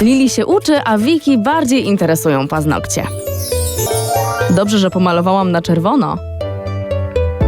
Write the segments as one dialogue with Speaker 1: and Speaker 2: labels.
Speaker 1: Lili się uczy, a Wiki bardziej interesują paznokcie. Dobrze, że pomalowałam na czerwono.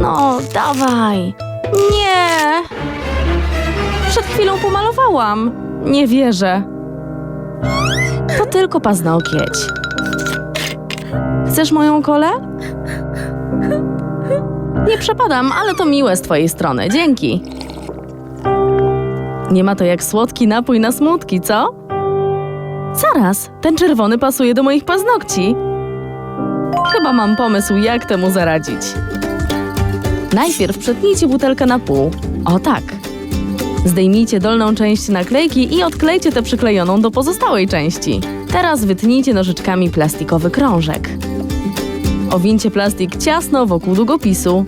Speaker 1: No, dawaj. Nie! Przed chwilą pomalowałam. Nie wierzę. To tylko paznokieć. Chcesz moją kolę? Nie przepadam, ale to miłe z twojej strony. Dzięki. Nie ma to jak słodki napój na smutki, co? Zaraz, ten czerwony pasuje do moich paznokci. Chyba mam pomysł, jak temu zaradzić. Najpierw przetnijcie butelkę na pół. O tak. Zdejmijcie dolną część naklejki i odklejcie tę przyklejoną do pozostałej części. Teraz wytnijcie nożyczkami plastikowy krążek. Owincie plastik ciasno wokół długopisu.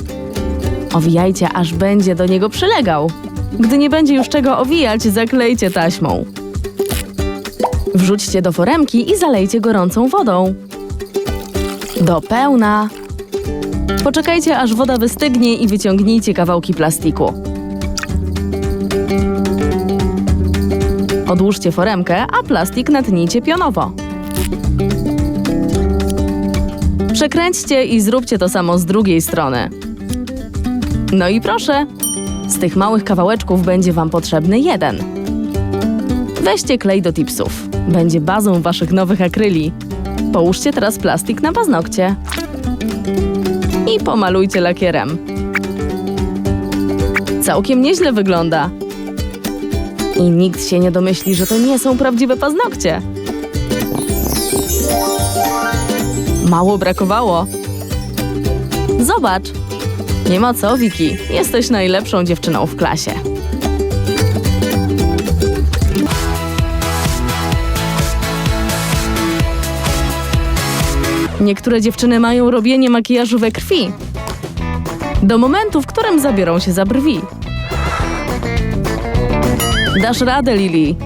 Speaker 1: Owijajcie, aż będzie do niego przylegał. Gdy nie będzie już czego owijać, zaklejcie taśmą. Wrzućcie do foremki i zalejcie gorącą wodą. Do pełna. Poczekajcie, aż woda wystygnie i wyciągnijcie kawałki plastiku. Odłóżcie foremkę, a plastik natnijcie pionowo. Przekręćcie i zróbcie to samo z drugiej strony. No i proszę, z tych małych kawałeczków będzie Wam potrzebny jeden. Weźcie klej do tipsów. Będzie bazą Waszych nowych akryli. Połóżcie teraz plastik na paznokcie. I pomalujcie lakierem. Całkiem nieźle wygląda. I nikt się nie domyśli, że to nie są prawdziwe paznokcie. Mało brakowało. Zobacz. Nie ma co, Wiki. Jesteś najlepszą dziewczyną w klasie. Niektóre dziewczyny mają robienie makijażu we krwi. Do momentu, w którym zabiorą się za brwi. Dasz radę, Lili.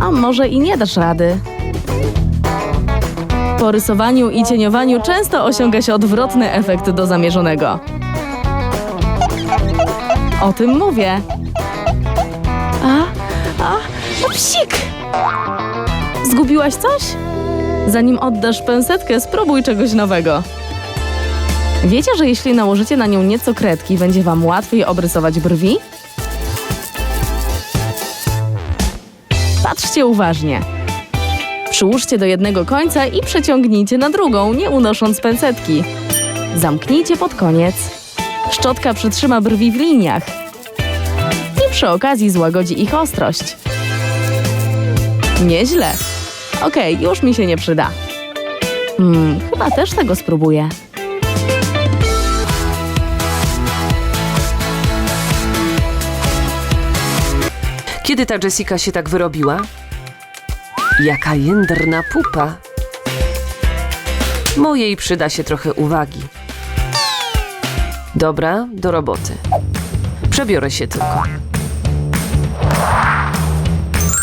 Speaker 1: A może i nie dasz rady. Po rysowaniu i cieniowaniu często osiąga się odwrotny efekt do zamierzonego. O tym mówię. A, a, psik! Zgubiłaś coś? Zanim oddasz pensetkę, spróbuj czegoś nowego. Wiecie, że jeśli nałożycie na nią nieco kredki, będzie wam łatwiej obrysować brwi? Patrzcie uważnie. Przyłóżcie do jednego końca i przeciągnijcie na drugą, nie unosząc pensetki. Zamknijcie pod koniec. Szczotka przytrzyma brwi w liniach. I przy okazji złagodzi ich ostrość. Nieźle. Okej, już mi się nie przyda. Hmm, chyba też tego spróbuję.
Speaker 2: Kiedy ta Jessica się tak wyrobiła? Jaka jędrna pupa. Mojej przyda się trochę uwagi. Dobra, do roboty. Przebiorę się tylko.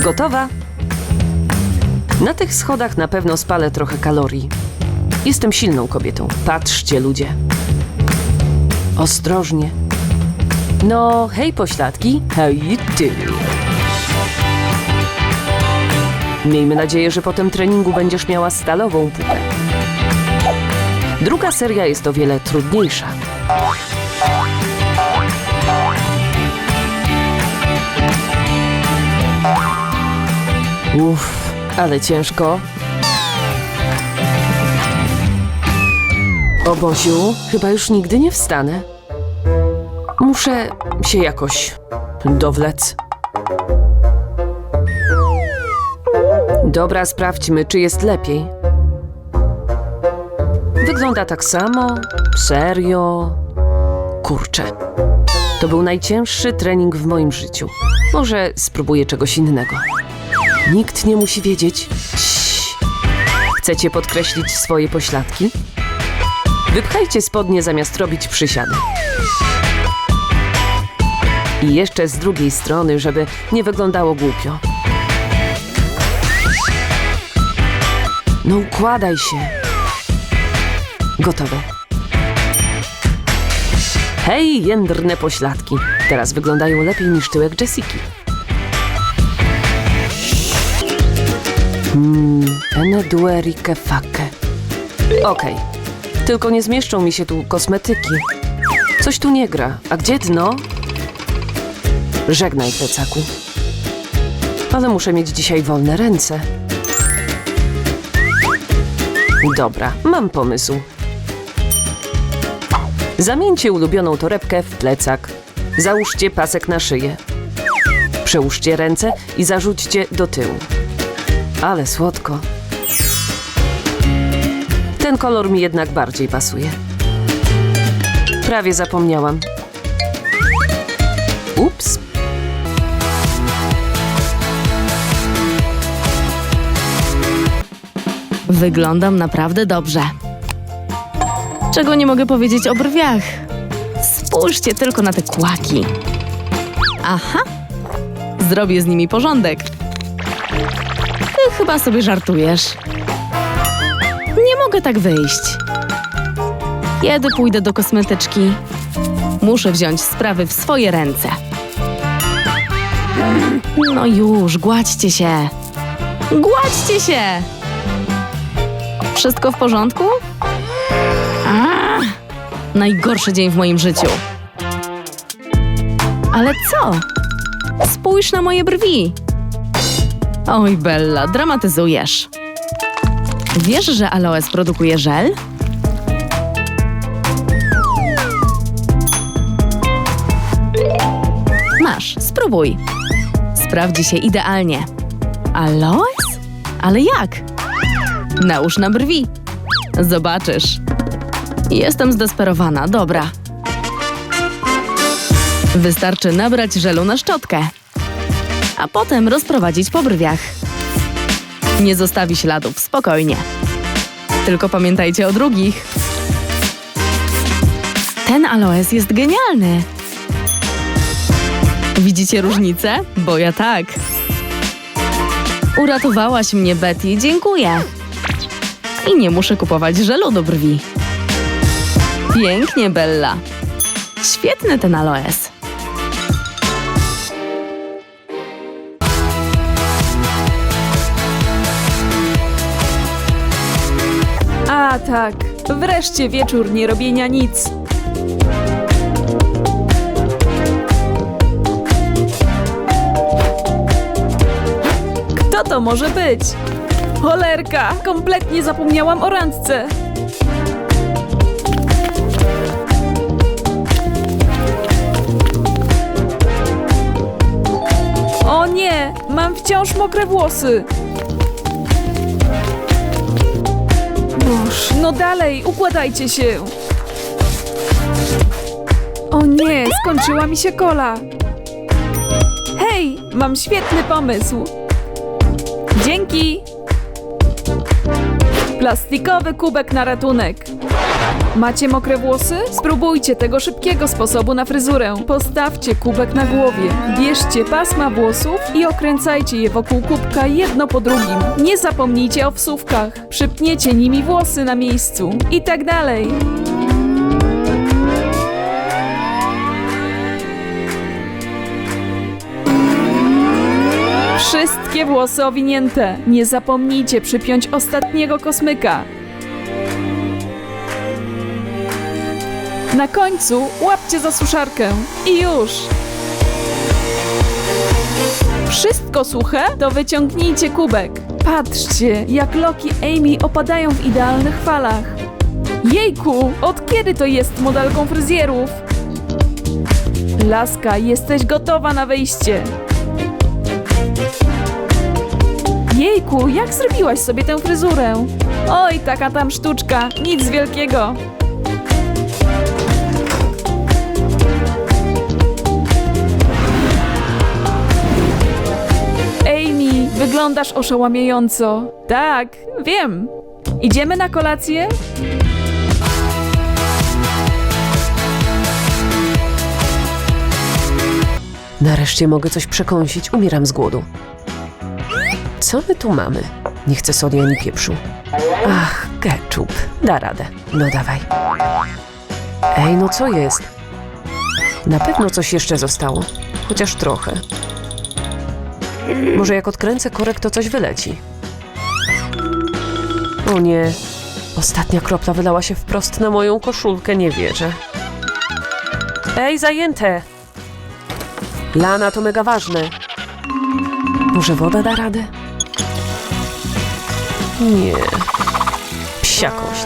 Speaker 2: Gotowa? Na tych schodach na pewno spalę trochę kalorii. Jestem silną kobietą. Patrzcie, ludzie. Ostrożnie. No, hej pośladki. Hej ty. Miejmy nadzieję, że po tym treningu będziesz miała stalową pupę. Druga seria jest o wiele trudniejsza. Uff, ale ciężko. O Boziu, chyba już nigdy nie wstanę. Muszę się jakoś dowlec. Dobra, sprawdźmy, czy jest lepiej. Wygląda tak samo. Serio. Kurczę. To był najcięższy trening w moim życiu. Może spróbuję czegoś innego. Nikt nie musi wiedzieć. Ciii. Chcecie podkreślić swoje pośladki? Wypchajcie spodnie zamiast robić przysiady. I jeszcze z drugiej strony, żeby nie wyglądało głupio. No układaj się. Gotowe. Hej, jędrne pośladki. Teraz wyglądają lepiej niż tyłek Jessiki. Hmm, ene due ricche facche. Okej, tylko nie zmieszczą mi się tu kosmetyki. Coś tu nie gra. A gdzie dno? Żegnaj, plecaku. Ale muszę mieć dzisiaj wolne ręce. Dobra, mam pomysł. Zamieńcie ulubioną torebkę w plecak. Załóżcie pasek na szyję. Przełóżcie ręce i zarzućcie do tyłu. Ale słodko. Ten kolor mi jednak bardziej pasuje. Prawie zapomniałam. Ups.
Speaker 1: Wyglądam naprawdę dobrze. Czego nie mogę powiedzieć o brwiach? Spójrzcie tylko na te kłaki. Aha, zrobię z nimi porządek. Chyba sobie żartujesz. Nie mogę tak wyjść. Kiedy pójdę do kosmetyczki? Muszę wziąć sprawy w swoje ręce. No już, gładźcie się. Gładźcie się! Wszystko w porządku? A, najgorszy dzień w moim życiu. Ale co? Spójrz na moje brwi. Oj, Bella, dramatyzujesz. Wiesz, że Aloes produkuje żel? Masz, spróbuj. Sprawdzi się idealnie. Aloes? Ale jak? Nałóż na brwi. Zobaczysz. Jestem zdesperowana, dobra. Wystarczy nabrać żelu na szczotkę, a potem rozprowadzić po brwiach. Nie zostawi śladów, spokojnie. Tylko pamiętajcie o drugich. Ten aloes jest genialny. Widzicie różnicę? Bo ja tak. Uratowałaś mnie, Betty, dziękuję. I nie muszę kupować żelu do brwi. Pięknie, Bella. Świetny ten aloes.
Speaker 3: A tak, wreszcie wieczór nie robienia nic. Kto to może być? Cholerka, kompletnie zapomniałam o randce. O nie, mam wciąż mokre włosy. No dalej, układajcie się. O nie, skończyła mi się kola. Hej, mam świetny pomysł. Dzięki. Plastikowy kubek na ratunek. Macie mokre włosy? Spróbujcie tego szybkiego sposobu na fryzurę. Postawcie kubek na głowie, bierzcie pasma włosów i okręcajcie je wokół kubka jedno po drugim. Nie zapomnijcie o wsówkach. Przypniecie nimi włosy na miejscu i tak dalej. Wszystkie włosy owinięte. Nie zapomnijcie przypiąć ostatniego kosmyka. Na końcu łapcie za suszarkę i już. Wszystko suche, to wyciągnijcie kubek. Patrzcie, jak Loki Amy opadają w idealnych falach. Jejku, od kiedy to jest modelką fryzjerów? Laska, jesteś gotowa na wyjście. Jejku, jak zrobiłaś sobie tę fryzurę? Oj, taka tam sztuczka, nic wielkiego. Wyglądasz oszałamiająco. Tak, wiem. Idziemy na kolację?
Speaker 2: Nareszcie mogę coś przekąsić, umieram z głodu. Co my tu mamy? Nie chcę soli ani pieprzu. Ach, ketchup. Da radę. No dawaj. Ej, no co jest? Na pewno coś jeszcze zostało. Chociaż trochę. Może jak odkręcę korek, to coś wyleci. O nie, ostatnia kropla wylała się wprost na moją koszulkę, nie wierzę. Ej, zajęte! Lana, to mega ważne. Może woda da radę? Nie. Psiakość.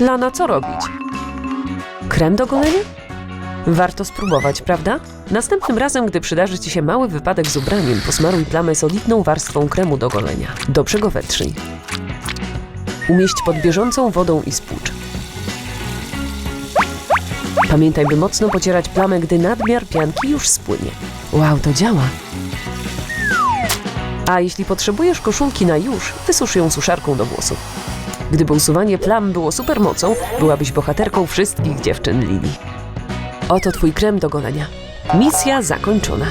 Speaker 2: Lana, co robić? Krem do golenia? Warto spróbować, prawda? Następnym razem, gdy przydarzy Ci się mały wypadek z ubraniem, posmaruj plamę solidną warstwą kremu do golenia. Dobrze go wetrzyj. Umieść pod bieżącą wodą i spłucz. Pamiętaj, by mocno pocierać plamę, gdy nadmiar pianki już spłynie. Wow, to działa. A jeśli potrzebujesz koszulki na już, wysusz ją suszarką do włosów. Gdyby usuwanie plam było supermocą, byłabyś bohaterką wszystkich dziewczyn Lili. Oto twój krem do golenia. Misja zakończona.